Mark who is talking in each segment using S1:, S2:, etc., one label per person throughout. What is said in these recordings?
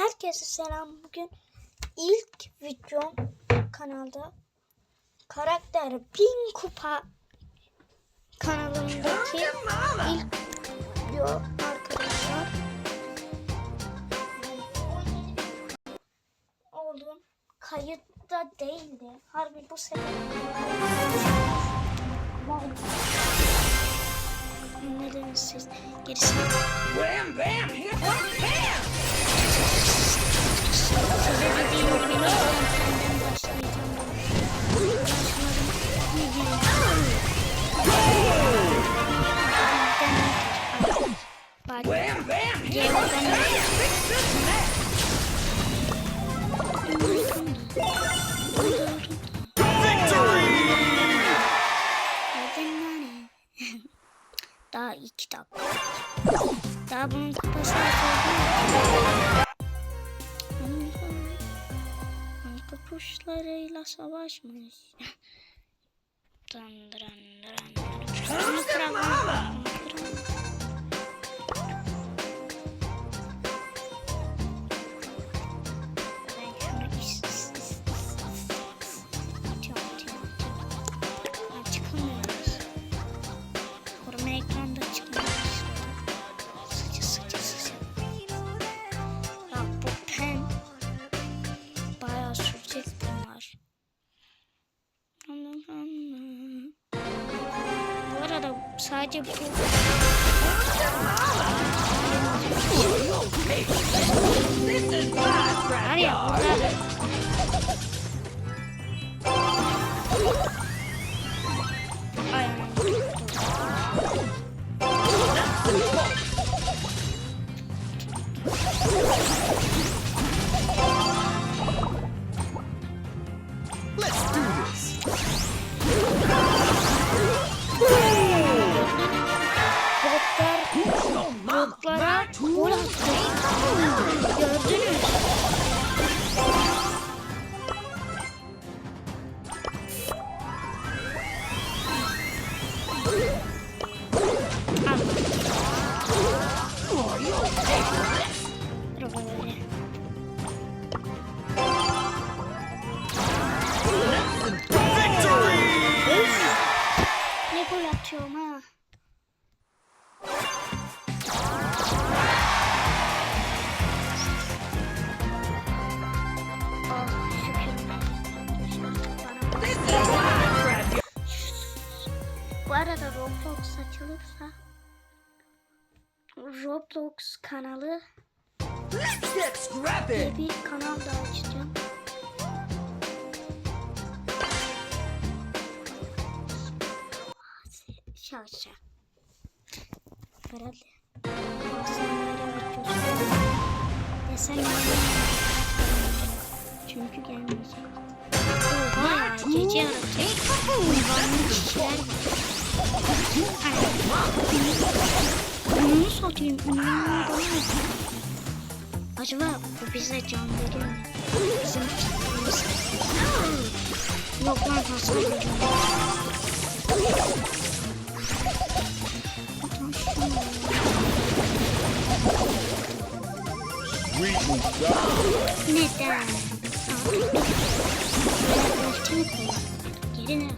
S1: Herkese selam. Bugün ilk videom kanalda karakter bin kupa kanalımdaki ilk video arkadaşlar. Oğlum kayıtta değildi. Harbi bu sefer ne dediniz siz? Gerisi
S2: bam! Bam!
S1: Daha iki dakika. Daha bunun kupası açıldı. Savaşmış. Dın dın dın dın. Bu arada sadece bu.
S2: This is my
S1: var ya burada Ne gol atıyorum ha? Ah şükürler. Bana
S2: This is my trap!
S1: Bu arada Roblox açılırsa Roblox kanalı diye bir kanal da açacağım. Şaşa. Herhalde. Desen Çünkü gelmeyecek. Oha ya gece yaratıyor. Hayvanlı kişiler var. Onu satayım. Ünlüğünü bana Acaba bu bize can veriyor mu? Bizim kitlemiz. Yok lan hasar veriyor.
S3: Sweet and sour.
S1: Neden? Ultimi koy. Geri ne?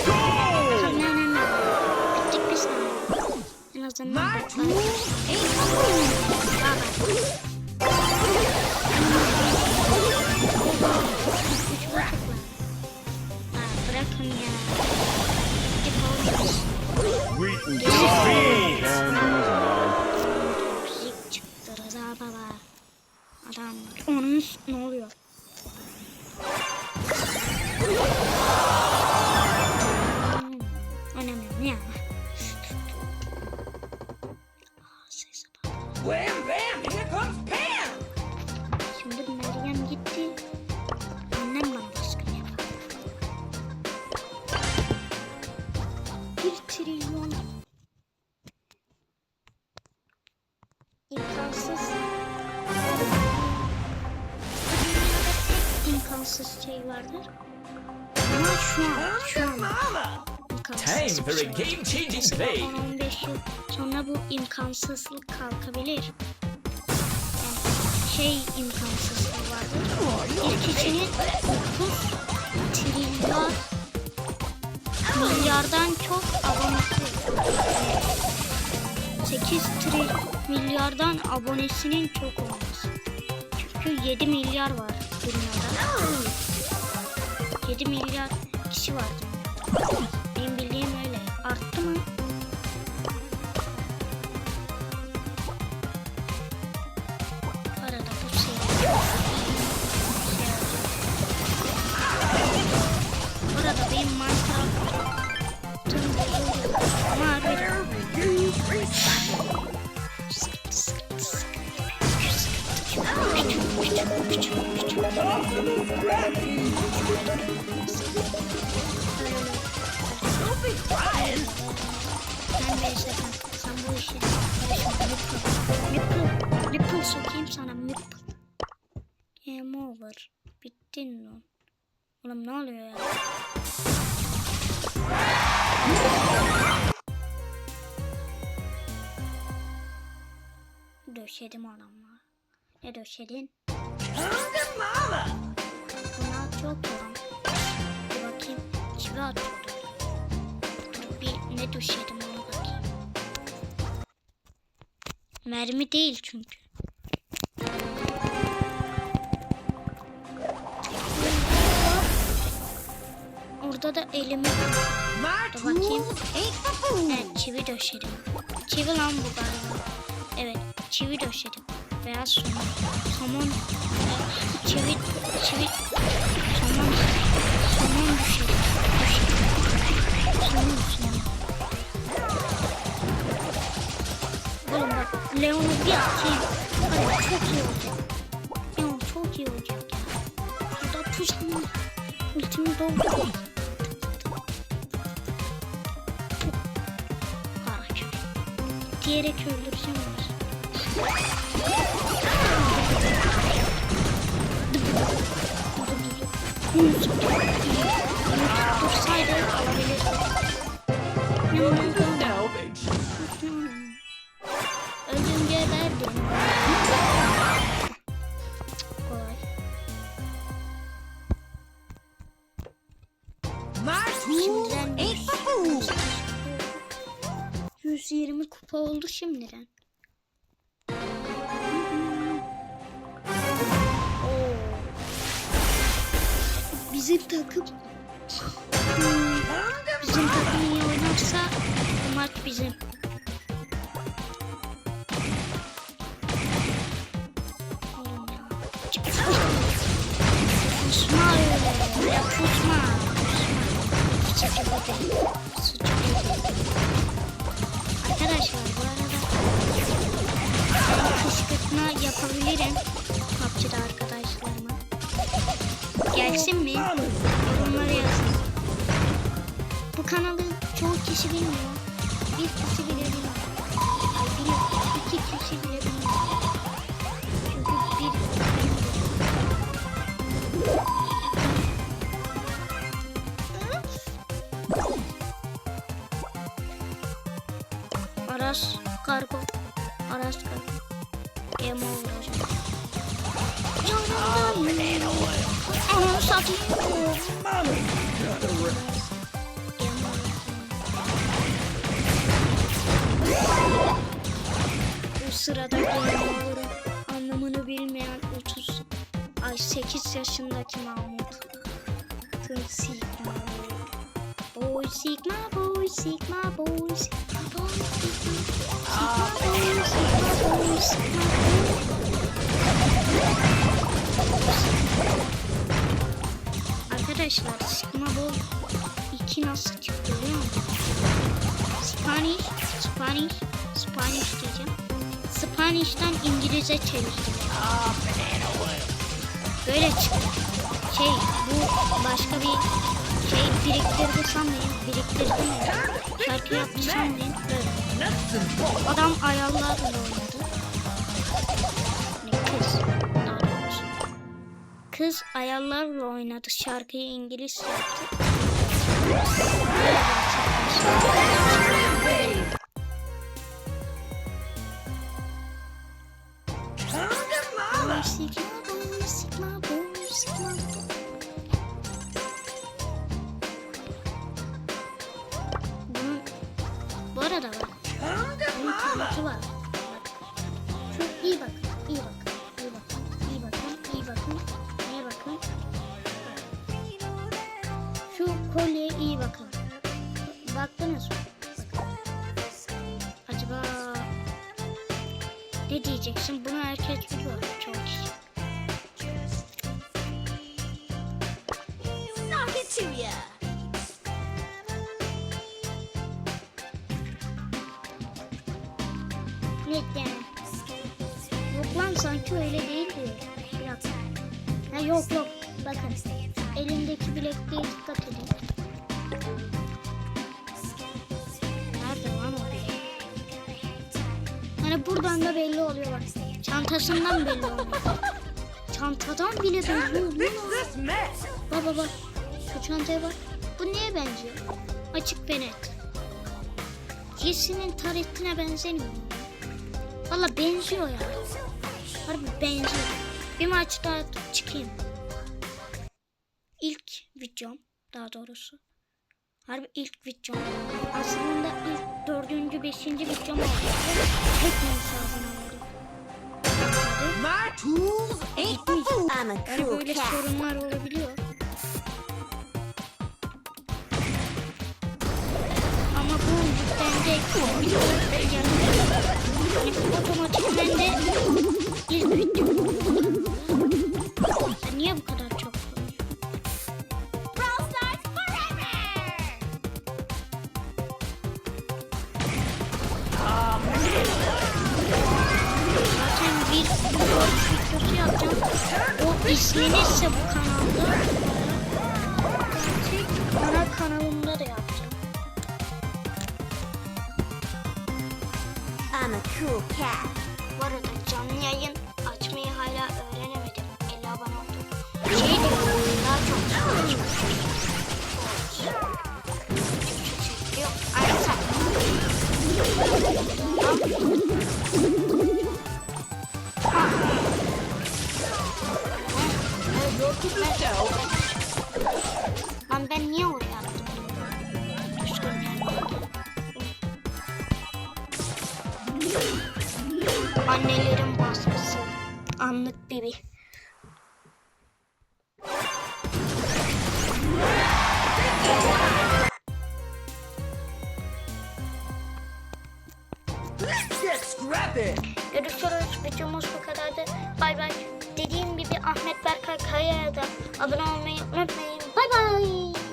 S1: Tamam has the
S2: number.
S4: Time for a game-changing play.
S1: 10-15 yıl sonra bu imkansızlık kalkabilir. Yani şey imkansızlığı vardır. Bir kişinin 9 trilyon milyardan çok abonesi. 8 tri milyardan abonesinin çok olması. Çünkü 7 milyar var dünyada. 7 milyar kişi var Nipple sokayım sana. Game over. Bittin lan. Oğlum ne oluyor ya? Döşedim adamla. Ne döşedin?
S2: Hunger mama.
S1: Bunlar çok yoran. Bir bakayım. Çivi atıyordu. Dur bir ne döşedim ona bakayım. Mermi değil çünkü. Orada da elimi Dur bakayım. Evet çivi döşedim. Çivi lan bu galiba. Evet çivi döşedim. Beyaz somon. Somon. Çivi. Çivi. Somon. Somon döşedim. Döşedim. Somon somon. Oğlum bak Leon'u bir atayım. Hadi çok iyi olacak. Leon çok iyi olacak. Burada tuzağım. Ultimi doldurdum. Haraç. Diyerek öldüreceğim onu. Yunus tutsaydı alabilirdi.
S4: Salvage.
S1: Öldüm geberdim. Kolay.
S2: My tools
S1: Şimdiden
S2: ain't the fool.
S1: 120 kupa oldu şimdiden. Bizim takım bizim takım iyi oynarsa maç bizim. Pusma öyle. Ya. Sıcak ödeyim. Sıcak. Arkadaşlar bu arada ben kışkırtma yapabilirim PUBG'da arkadaşlarıma. Gelsin mi? Yorumlara yazın. Bu kanalı çoğu kişi bilmiyor. Bir kişi bile bilmiyor. Ay bir, iki kişi bile bilmiyor. Çünkü bir Aras kargo. Aras kargo. Game Onu satayım. Game over. Bu sırada over'ın anlamını bilmeyen 30 ay 8 yaşındaki Mahmut. Tüm Sigma. Boy Sigma boy Sigma boy Sigma boy Sigma boy Sigma boy Sigma boy Arkadaşlar Sigma Boy 2 nasıl çıktı biliyor musun? Spanish, Spanish, Spanish diyeceğim. Spanish'ten İngilizce çevirdim. Böyle çıktı. Şey bu başka bir şey biriktirdi sanmayın. Biriktirdi mi? Şarkı yaptı sanmayın. Böyle. Adam ayarlarla oynadı. Kız ayarlarla oynadı. Şarkıyı İngiliz yaptı. Böyle diyeceksin? Bunu herkes biliyor. Çoğu kişi.
S2: Knock it to ya.
S1: Yani? Yok lan sanki öyle değildi. Bir dakika. Ha, yok yok. Bakın. Elindeki bilekliğe dikkat edin. Hani buradan da belli oluyor bak. Çantasından belli oluyor. Çantadan bile belli oluyor. Baba bak. Şu çantaya bak. Bu neye benziyor? Açık ve net. Jesse'nin taretine benzemiyor. Valla benziyor ya. Harbi benziyor. Bir maç daha çıkayım. İlk videom daha doğrusu. Harbi ilk videom. Aslında ilk dördüncü, beşinci videom oldu. Tek mesajını oldu.
S2: My tools ain't for food. I'm a
S1: Yani böyle sorunlar olabiliyor. Ama bu yüklendi. Yani otomatikmen de ilk video. Ya niye bu kadar videosu yapacağım. O izlenirse bu kanalda gerçek ana kanalımda da yapacağım.
S2: I'm a cool cat.
S1: Bu arada canlı yayın açmayı hala öğrenemedim. 50 abone oldum. Şey diyorum daha çok. Yok artık. Lan Annelerin baskısı. Anlık
S2: scrappy.
S1: Görüşürüz. Videomuz bu kadardı. Bay bay. Dediğim gibi Ahmet Berkay Kaya'ya da abone olmayı unutmayın. Bay bay.